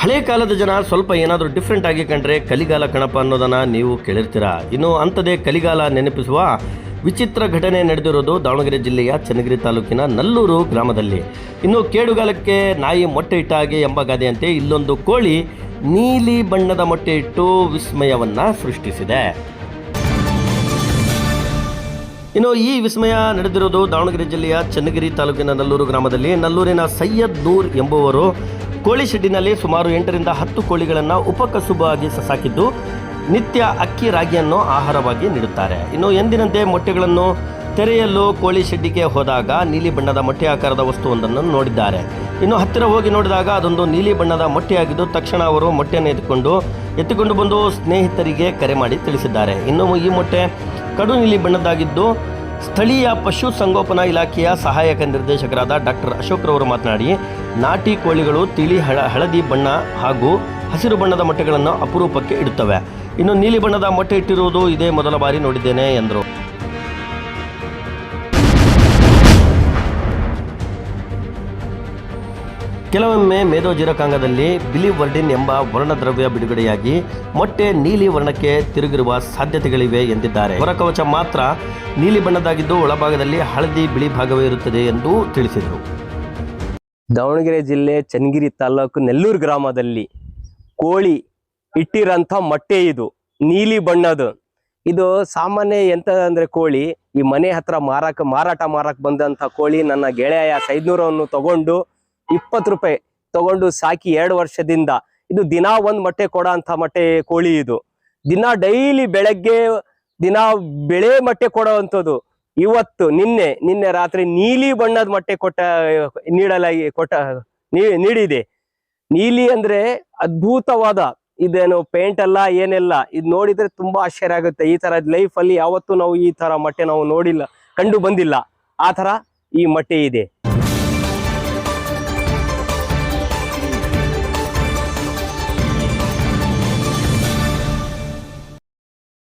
ಹಳೆ ಕಾಲದ ಜನ ಸ್ವಲ್ಪ ಏನಾದರೂ ಡಿಫ್ರೆಂಟ್ ಆಗಿ ಕಂಡ್ರೆ ಕಲಿಗಾಲ ಕಣಪ ಅನ್ನೋದನ್ನ ನೀವು ಕೇಳಿರ್ತೀರಾ? ಇನ್ನು ಅಂಥದೇ ಕಲಿಗಾಲ ನೆನಪಿಸುವ ವಿಚಿತ್ರ ಘಟನೆ ನಡೆದಿರೋದು ದಾವಣಗೆರೆ ಜಿಲ್ಲೆಯ ಚನ್ನಗಿರಿ ತಾಲೂಕಿನ ನಲ್ಲೂರು ಗ್ರಾಮದಲ್ಲಿ. ಇನ್ನು ಕೇಡುಗಾಲಕ್ಕೆ ನಾಯಿ ಮೊಟ್ಟೆ ಇಟ್ಟಾಗೆ ಎಂಬ ಗಾದೆಯಂತೆ ಇಲ್ಲೊಂದು ಕೋಳಿ ನೀಲಿ ಬಣ್ಣದ ಮೊಟ್ಟೆ ಇಟ್ಟು ವಿಸ್ಮಯವನ್ನ ಸೃಷ್ಟಿಸಿದೆ. ಇನ್ನು ಈ ವಿಸ್ಮಯ ನಡೆದಿರೋದು ದಾವಣಗೆರೆ ಜಿಲ್ಲೆಯ ಚನ್ನಗಿರಿ ತಾಲೂಕಿನ ನಲ್ಲೂರು ಗ್ರಾಮದಲ್ಲಿ. ನಲ್ಲೂರಿನ ಸೈಯದ್ ನೂರ್ ಎಂಬುವರು ಕೋಳಿ ಶೆಡ್ಡಿನಲ್ಲಿ ಸುಮಾರು ಎಂಟರಿಂದ ಹತ್ತು ಕೋಳಿಗಳನ್ನು ಉಪಕಸುಬಾಗಿ ಸಾಕಿದ್ದು ನಿತ್ಯ ಅಕ್ಕಿ ರಾಗಿಯನ್ನು ಆಹಾರವಾಗಿ ನೀಡುತ್ತಾರೆ. ಇನ್ನು ಎಂದಿನಂತೆ ಮೊಟ್ಟೆಗಳನ್ನು ತೆರೆಯಲು ಕೋಳಿ ಶೆಡ್ಡಿಗೆ ಹೋದಾಗ ನೀಲಿ ಬಣ್ಣದ ಮೊಟ್ಟೆ ಆಕಾರದ ವಸ್ತುವೊಂದನ್ನು ನೋಡಿದ್ದಾರೆ. ಇನ್ನು ಹತ್ತಿರ ಹೋಗಿ ನೋಡಿದಾಗ ಅದೊಂದು ನೀಲಿ ಬಣ್ಣದ ಮೊಟ್ಟೆಯಾಗಿದ್ದು ತಕ್ಷಣ ಅವರು ಮೊಟ್ಟೆಯನ್ನು ಎತ್ತಿಕೊಂಡು ಎತ್ತಿಕೊಂಡು ಬಂದು ಸ್ನೇಹಿತರಿಗೆ ಕರೆ ಮಾಡಿ ತಿಳಿಸಿದ್ದಾರೆ. ಇನ್ನು ಈ ಮೊಟ್ಟೆ ಕಡು ನೀಲಿ ಬಣ್ಣದ್ದಾಗಿದ್ದು ಸ್ಥಳೀಯ ಪಶು ಸಂಗೋಪನಾ ಇಲಾಖೆಯ ಸಹಾಯಕ ನಿರ್ದೇಶಕರಾದ ಡಾಕ್ಟರ್ ಅಶೋಕ್ರವರು ಮಾತನಾಡಿ, ನಾಟಿ ಕೋಳಿಗಳು ತಿಳಿ ಹಳ, ಹಳದಿ ಬಣ್ಣ ಹಾಗೂ ಹಸಿರು ಬಣ್ಣದ ಮೊಟ್ಟೆಗಳನ್ನು ಅಪರೂಪಕ್ಕೆ ಇಡುತ್ತವೆ. ಇನ್ನು ನೀಲಿ ಬಣ್ಣದ ಮೊಟ್ಟೆ ಇಟ್ಟಿರುವುದು ಇದೇ ಮೊದಲ ಬಾರಿ ನೋಡಿದ್ದೇನೆ, ಎಂದರು. ಕೆಲವೊಮ್ಮೆ ಮೇದೋಜಿರಕಾಂಗದಲ್ಲಿ ಬಿಲಿ ವರ್ಡಿನ್ ಎಂಬ ವರ್ಣದ್ರವ್ಯ ಬಿಡುಗಡೆಯಾಗಿ ಮೊಟ್ಟೆ ನೀಲಿ ವರ್ಣಕ್ಕೆ ತಿರುಗಿರುವ ಸಾಧ್ಯತೆಗಳಿವೆ ಎಂದಿದ್ದಾರೆ. ಹೊರಕವಚ ಮಾತ್ರ ನೀಲಿ ಬಣ್ಣದಾಗಿದ್ದು ಒಳಭಾಗದಲ್ಲಿ ಹಳದಿ ಬಿಳಿ ಭಾಗವೇ ಇರುತ್ತದೆ ಎಂದು ತಿಳಿಸಿದರು. ದಾವಣಗೆರೆ ಜಿಲ್ಲೆ ಚನ್ನಗಿರಿ ತಾಲೂಕು ನೆಲ್ಲೂರು ಗ್ರಾಮದಲ್ಲಿ ಕೋಳಿ ಇಟ್ಟಿರಂಥ ಮೊಟ್ಟೆ ಇದು, ನೀಲಿ ಬಣ್ಣದ ಇದು ಸಾಮಾನ್ಯ ಎಂತ ಅಂದ್ರೆ ಕೋಳಿ, ಈ ಮನೆ ಹತ್ರ ಮಾರಾಕ ಮಾರಾಟ ಮಾರಕ್ಕೆ ಬಂದಂತ ಕೋಳಿ ನನ್ನ ಗೆಳೆಯ ಸೈದ್ನೂರವನ್ನು ತಗೊಂಡು ಇಪ್ಪತ್ತು ರೂಪಾಯಿ ತಗೊಂಡು ಸಾಕಿ ಎರಡು ವರ್ಷದಿಂದ. ಇದು ದಿನ ಒಂದ್ ಮೊಟ್ಟೆ ಕೊಡೋ ಅಂತ ಮೊಟ್ಟೆ ಕೋಳಿ ಇದು. ದಿನ ಡೈಲಿ ಬೆಳಗ್ಗೆ ದಿನ ಬೆಳೆ ಮೊಟ್ಟೆ ಕೊಡೋವಂಥದ್ದು ಇವತ್ತು, ನಿನ್ನೆ ನಿನ್ನೆ ರಾತ್ರಿ ನೀಲಿ ಬಣ್ಣದ ಮೊಟ್ಟೆ ಕೊಟ್ಟ ನೀಡಲಾಗಿ ಕೊಟ್ಟ ನೀಡಿದೆ. ನೀಲಿ ಅಂದ್ರೆ ಅದ್ಭುತವಾದ. ಇದೇನು ಪೇಂಟ್ ಅಲ್ಲ, ಏನೆಲ್ಲ. ಇದು ನೋಡಿದ್ರೆ ತುಂಬಾ ಆಶ್ಚರ್ಯ ಆಗುತ್ತೆ. ಈ ತರ ಲೈಫ್ ಅಲ್ಲಿ ಯಾವತ್ತೂ ನಾವು ಈ ತರ ಮೊಟ್ಟೆ ನಾವು ನೋಡಿಲ್ಲ, ಕಂಡು ಬಂದಿಲ್ಲ. ಆ ತರ ಈ ಮೊಟ್ಟೆ ಇದೆ.